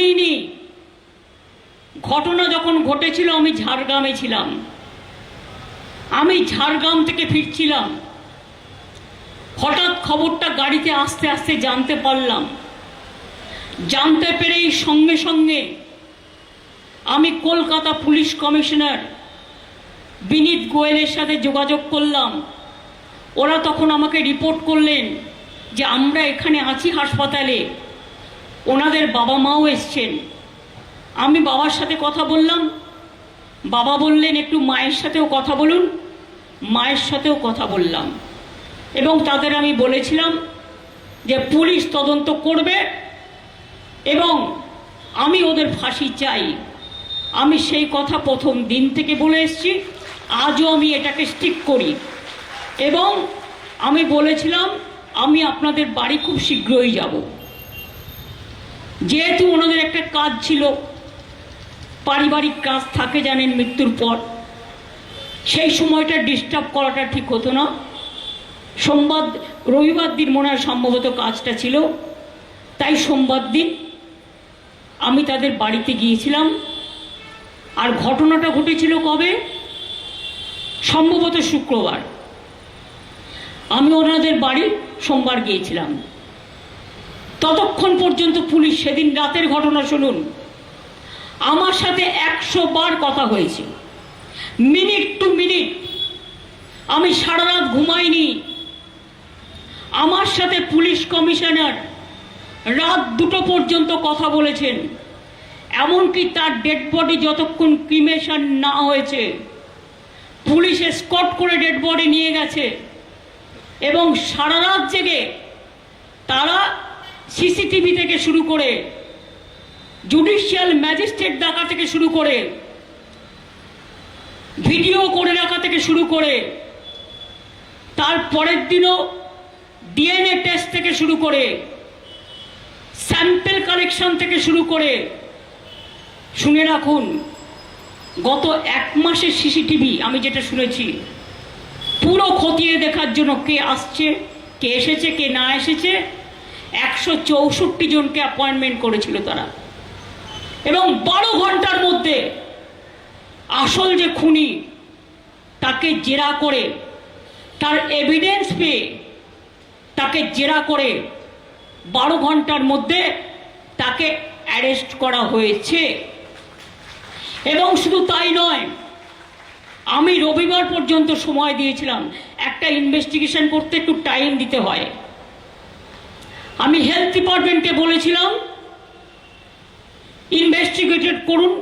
নিইনি ঘটনা যখন ঘটেছিল, আমি ঝাড়গ্রামে ছিলাম। আমি ঝাড়গ্রাম থেকে ফিরছিলাম। হঠাৎ খবরটা গাড়িতে আস্তে আস্তে জানতে পারলাম। জানতে পেরেই সঙ্গে সঙ্গে আমি কলকাতা পুলিশ কমিশনার বিনীত গোয়েলের সাথে যোগাযোগ করলাম। ওরা তখন আমাকে রিপোর্ট করলেন যে আমরা এখানে আছি হাসপাতালে। ওনাদের বাবা মাও এসছেন। আমি বাবার সাথে কথা বললাম। বাবা বললেন, একটু মায়ের সাথেও কথা বলুন। মায়ের সাথেও কথা বললাম। এবং তাদের আমি বলেছিলাম যে, পুলিশ তদন্ত করবে এবং আমি ওদের ফাঁসি চাই। আমি সেই কথা প্রথম দিন থেকে বলে এসেছি। আজও আমি এটাকে স্টিক করি। এবং আমি বলেছিলাম, আমি আপনাদের বাড়ি খুব শীঘ্রই যাব। যেহেতু ওনাদের একটা কাজ ছিল, পারিবারিক কাজ থাকে জানেন মৃত্যুর পর। সেই সময়টা ডিস্টার্ব করাটা ঠিক হতো না। সোমবার, রবিবার দিন মনে হয় সম্ভবত কাজটা ছিল। তাই সোমবার দিন আমি তাদের বাড়িতে গিয়েছিলাম। আর ঘটনাটা ঘটেছিল কবে? সম্ভবত শুক্রবার। আমি ওনাদের বাড়ি সোমবার গিয়েছিলাম। ততক্ষণ পর্যন্ত পুলিশ সেদিন রাতের ঘটনা শুনুন। আমার সাথে একশো বার কথা হয়েছে। Minute to minute. আমি সারা রাত ঘুমাইনি। আমার সাথে পুলিশ কমিশনার রাত দুটো পর্যন্ত কথা বলেছেন। এমনকি তার ডেড বডি যতক্ষণ ক্রিমেশন না হয়েছে, পুলিশ স্কট করে ডেড বডি নিয়ে গেছে। এবং সারা রাত জেগে তারা সিসিটিভি থেকে শুরু করে জুডিশিয়াল ম্যাজিস্ট্রেট ডাকা থেকে শুরু করে ভিডিও করে রাখা থেকে শুরু করে তার পরের দিনও ডিএনএ টেস্ট থেকে শুরু করে স্যাম্পেল কালেকশন থেকে শুরু করে। শুনে রাখুন, গত এক মাসের সিসিটিভি, আমি যেটা শুনেছি, পুরো খতিয়ে দেখার জন্য কে আসছে, কে এসেছে, কে না এসেছে একশো চৌষট্টি জনকে অ্যাপয়েন্টমেন্ট করেছিল তারা। এবং বারো ঘণ্টার মধ্যে আসল যে খুনি, তাকে জেরা করে, তার এভিডেন্স পেয়ে তাকে জেরা করে বারো ঘণ্টার মধ্যে তাকে অ্যারেস্ট করা হয়েছে। এবং শুধু তাই নয়, আমি রবিবার পর্যন্ত সময় দিয়েছিলাম। একটা ইনভেস্টিগেশন করতে একটু টাইম দিতে হয়। আমি হেলথ ডিপার্টমেন্টকে বলেছিলাম ইনভেস্টিগেটেড করুন।